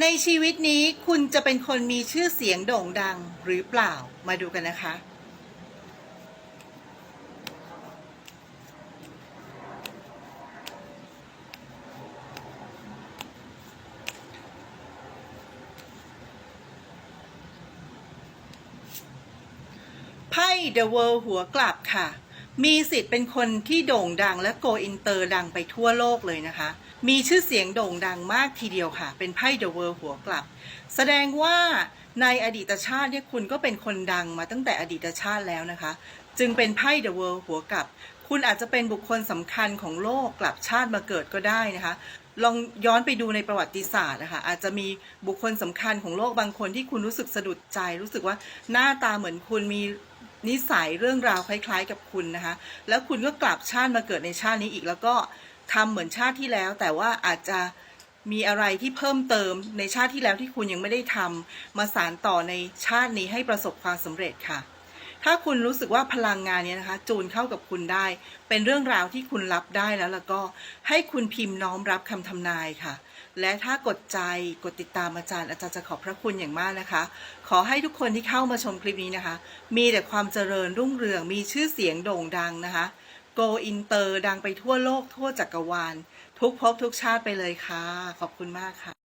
ในชีวิตนี้คุณจะเป็นคนมีชื่อเสียงโด่งดังหรือเปล่ามาดูกันนะคะ ไพ่ The World หัวกลับค่ะ มีสิทธิ์เป็นคนที่โด่งดังและโกอินเตอร์ดังไปทั่วโลกเลยนะคะ มีชื่อเสียงโด่งดังมากทีเดียวค่ะ เป็นไพ่ The World หัวกลับ แสดงว่าในอดีตชาติเนี่ยคุณก็เป็นคนดังมาตั้งแต่อดีตชาติแล้วนะคะ จึงเป็นไพ่ The World หัวกลับ คุณอาจจะเป็นบุคคลสำคัญของโลกกลับชาติมาเกิดก็ได้นะคะลองย้อนไปดูในประวัติศาสตร์นะคะอาจจะมีบุคคลสำคัญของโลกบางคนที่คุณรู้สึกสะดุดใจ รู้สึกว่าหน้าตาเหมือนคุณมี นิสัยเรื่องราวคล้าย ๆ กับคุณนะคะ แล้วคุณก็กลับชาติมาเกิดในชาตินี้อีก แล้วก็ทำเหมือนชาติที่แล้ว แต่ว่าอาจจะมีอะไรที่เพิ่มเติมในชาติที่แล้วที่คุณยังไม่ได้ทำมาสานต่อในชาตินี้ให้ประสบความสำเร็จค่ะ ถ้าคุณรู้สึกว่าพลังงานเนี้นะคะ จูนเข้ากับคุณได้ เป็นเรื่องราวที่คุณรับได้แล้วแล้วก็ให้คุณพิมพ์น้อมรับคำทำนายค่ะ และถ้ากดใจกดติดตามอาจารย์อาจารย์จะขอบพระคุณอย่างมากนะคะ ขอให้ทุกคนที่เข้ามาชมคลิปนี้นะคะ มีแต่ความเจริญรุ่งเรืองมีชื่อเสียงโด่งดังนะคะโกอินเตอร์ดังไปทั่วโลกทั่วจักรวาล ทุกภพทุกชาติไปเลยค่ะ ขอบคุณมากค่ะ